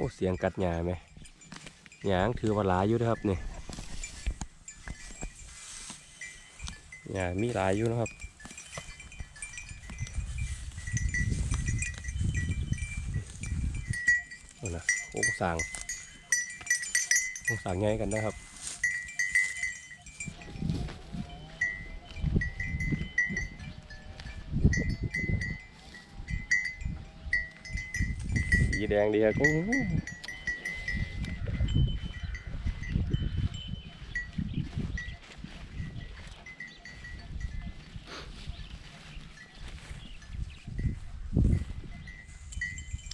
อ้เสียงกัดหยาไหมหยางถือว่าหลายอยู่นะครับนี่หยามีหลายอยู่นะครับโอ้นะโค้งสร้างโค้งสร้างไงกันนะครับ ดงดีครับ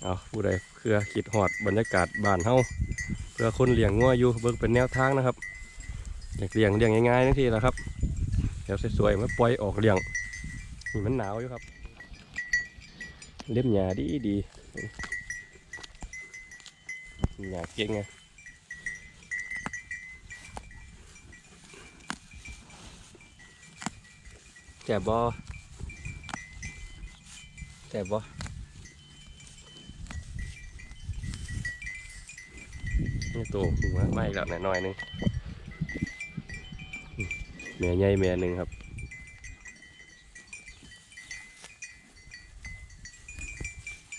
เอาผู้ใดเพื่อคิดหอดบรรยากาศบ้านเฮาเพื่อคนเลี้ยงงัวอยู่เบิ่งเป็นแนวทางนะครับอยากเลี้ยงเลี้ยงง่ายๆทั้งทีแหละครับเดี๋ยวสวยๆมาปล่อยออกเลี้ยงนี่มันหนาวอยู่ครับ เล็บหญ้าดีดี หญ้าเก่งไงแจ่บบอแจ่บบอนี่ตัวหัวไม่แล้วหน่อยหนึงแม่ใหญ่แม่หนึ่งครับ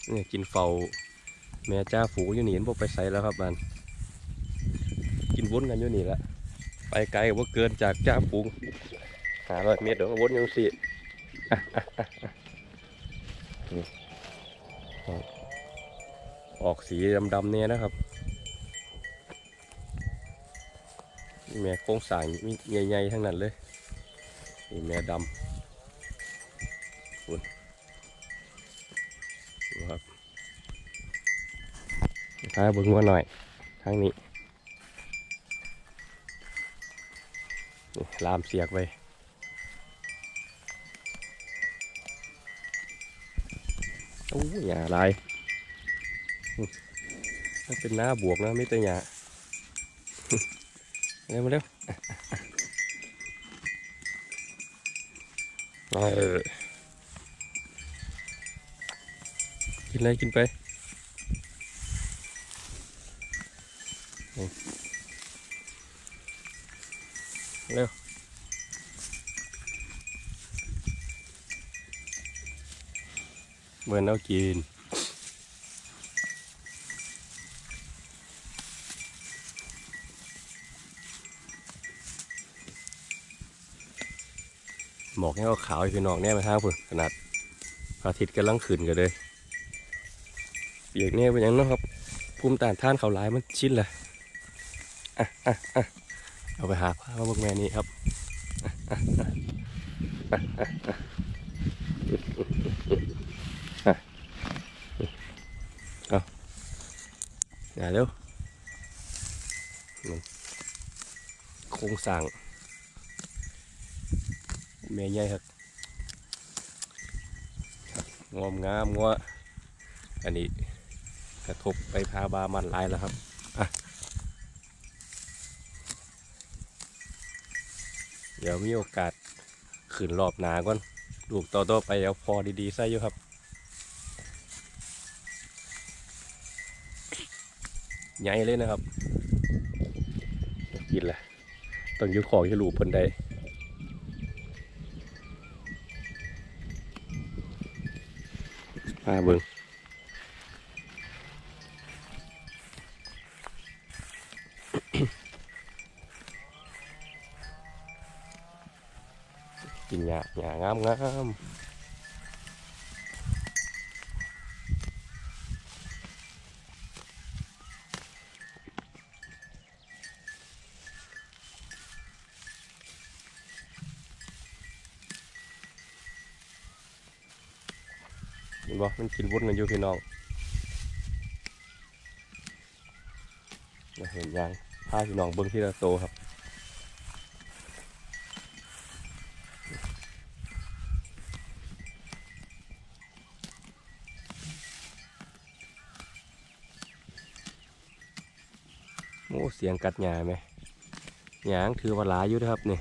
เนี่ยกินเฝ้า แม่จ้าฝูอยู่นี่เห็นพวกไปใส่แล้วครับมันกินวนกันอยู่นี่ละไปไกลกว่าเกินจากจ้าฝูหาร้อยเมตรเดี๋ยวก็วนยังสีออกสีดำๆเนี่ยนะครับแม่โค้งสางมีใหญ่ๆทั้งนั้นเลยนี่แม่ดำคุณครับ พาเบิ่งว่าหน่อยทางนี้นี่ลามเสียกไปโอ้ยหยาหลายมันเป็นหน้าบวกนะไม่แต่หยาเร็วมาเร็วกินอะไรกินไป เหมือนเอากินหมอกให้เอาขาวให้พี่น้องแน่มาทางพุ่นขนาดพระอาทิตย์กำลังขึ้นกันเลยเปียกเนี่ยเป็นยังเนาะครับภูมิต้านทานเขาหลายมันชิ้นแหละอะอะอะเอาไปหาผ้ามาบิกแม่นี่ครับ เอา อย่าเร็วโครงสร้างแม่ใหญ่ครับงอมงามงัวอันนี้กระทบไปพาบามันลายแล้วครับอะเดี๋ยวมีโอกาสขึ้นรอบหนาก่อนลูกต่อๆไปเอาพอดีๆใส่อยู่ครับ ใหญ่เลยนะครับกินแหละต้องอยุของที่ลูกเพิ่นได้มาเบิงกินหยาหยางามงาม ห็นบ่มันกินวุ้นกันอยู่พี่น้องน่าเห็นยังพาพี่น้องเบิ่งที่ละโตครับโอ้เสียงกัดหญ้าไหมหยางถือว่าหลายอยู่นะครับนี่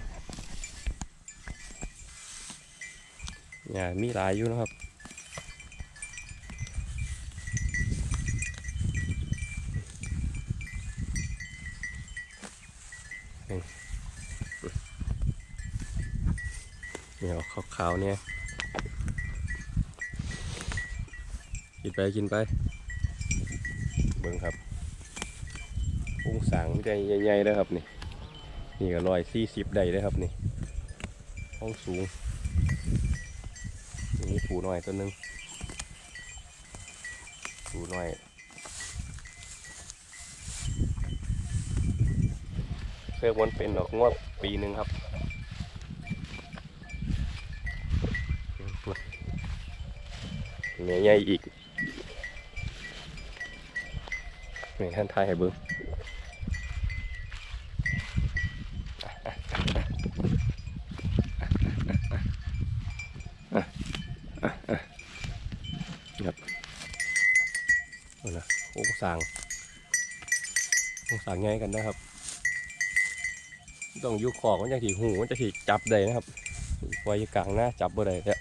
หญ้ามีหลายอยู่นะครับ เนี่ยขาวๆเนี่ย กินไปกินไป เบิ้งครับกุ้งสังใหญ่ใหญ่ๆนะครับนี่ นี่ก็ลอยสี่สิบได้เลยครับนี่ห้องสูงนี่ผูน้อยตัวนึงผูน้อย เสื้อมันเป็นดอกงวดปีหนึ่งครับเมียใหญ่อีกนี่ท่านทายให้เบิ้งครับนี่นะโค้งสร้างโค้งสร้างง่ายกันนะครับ ต้องอยุคอกมันจะถีหูมันจะถีจับได้นะครับไว้อยกลางหน้าจับบ่ได้เนี่ย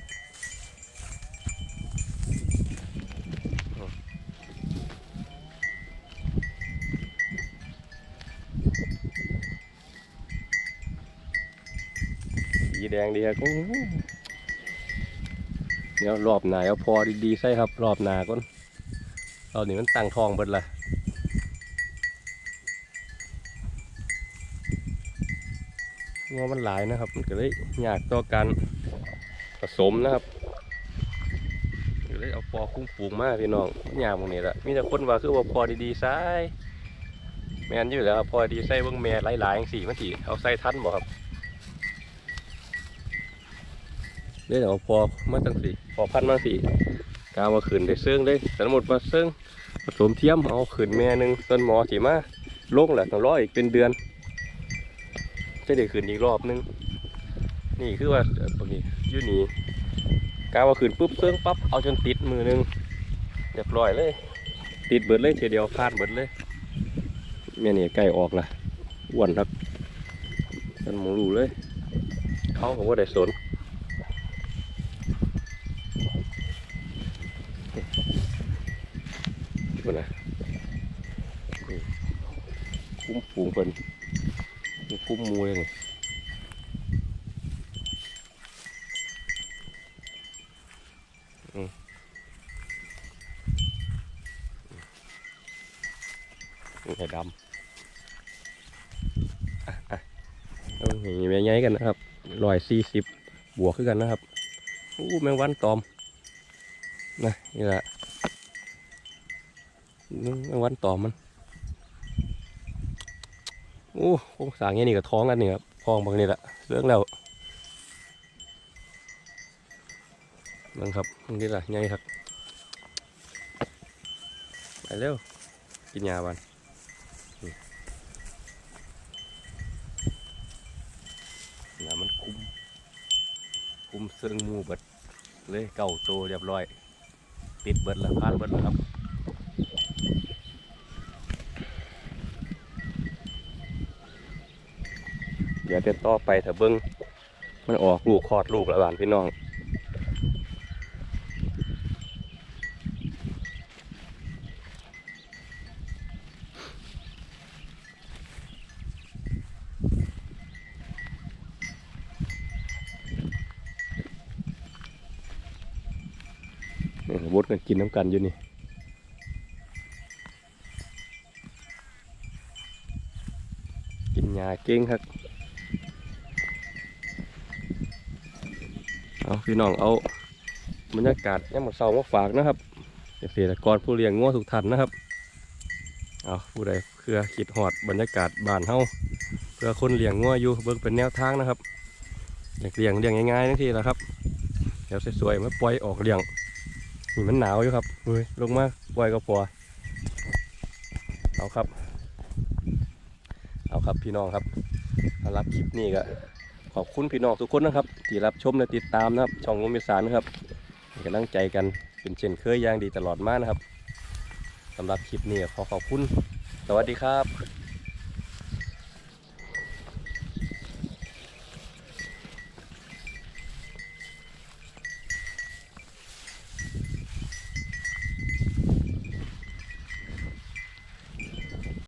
สีแดงดีครับอื้อหือเดี๋ยวรอบหนาเอาพอดีๆใส่ครับ รอบหนาก่อนรอบนี้มันตั้งทองเบิดละ งัวมันหลายนะครับ มันก็เลยยากต่อการผสมนะครับก็เลยเอาพอคุ้มฝูงมากพี่น้องยากตรงนี้ละมีแต่คนว่าคือว่าพอดีๆไซแมนอยู่แล้วพอดีใส่เบิ่งแม่หลายๆอย่างสี่มันถีเอาใส่ทันบ่ครับเดี๋ยเอาพอมาตั้งสี่พอพันมาสี่กามาขืนได้เซิงเลยสมมติว่าเซิงผสมเทียมเอาขืนแม่หนึ่งต้นหมอสีมาลงแหละต้องรออีกเป็นเดือน จะได้ขึ้นอีกรอบนึง นี่คือว่าตรงนี้อยูนี่กาว่าขึ้นปุ๊บเครื่องปั๊บเอาจนติดมือนึงเรียบร้อยเลย ติดเบิดเลยเทีเดียวพลาดเบิดเลยเมียนี่ใกล้ออกละอ้วนครับฉันหมูรูเลย เขาก็ว่าได้สนดูนะคุ้มฝูงเพิ่น คุ้มมูเลยนี่อืมนี่ไข่ดำอะอะเอาอย่งนี้แม่ใหญ่กันนะครับร้อยสี่สิบบวกขึ้นกันนะครับอู้แมงวันตอมนะนี่แหละแมงวันตอมมัน โอ้โค้งสร้างอย่างนี้กับท้องกันนี่ครับท้องบางนี่แหละเรื่องแล้วนั่นครับบางนี่แหละไงครับไปเร็วกินยาบันนี่น้ำมันคุมคุมเซิงหมูเบิดเลยเก่าโตเรียบร้อย ติดเบิดแล้วพานเบิดแล้วครับ เดี๋ยวเดินต่อไปเถอะเบิ้งมันออกลูกคลอดลูกแล้วบ้านพี่น้องนี่วดกันกินน้ำกันอยู่นี่กินยาเก่งครับ เอาพี่น้องเอาบรรยากาศย่ามมาเสามาฝากนะครับเกษตรกรผู้เลี้ยงง้อทุกท่านนะครับเอาผู้ใดเพื่อคิดหอดบรรยากาศบ้านเฮาเพื่อคนเลี้ยงง้ออยู่เบิ่งเป็นแนวทางนะครับอยากเลี้ยงเลี้ยงง่ายๆนั่นทีละครับเดี๋ยวสวยๆมาปล่อยออกเลี้ยงนี่มันหนาวอยู่ครับเฮ้ยลงมาปล่อยก็พอเอาครับ เอาครับพี่น้องครับรับคลิปนี้ก็ อบคุณพี่น้องทุกคนนะครับ ที่รับชมและติดตามนะครับ ช่องงมอีสานนะครับให้กำลังใจกันเป็นเช่นเคยอย่างดีตลอดมานะครับสำหรับคลิปนี้ขอขอบคุณ สวัสดีครับ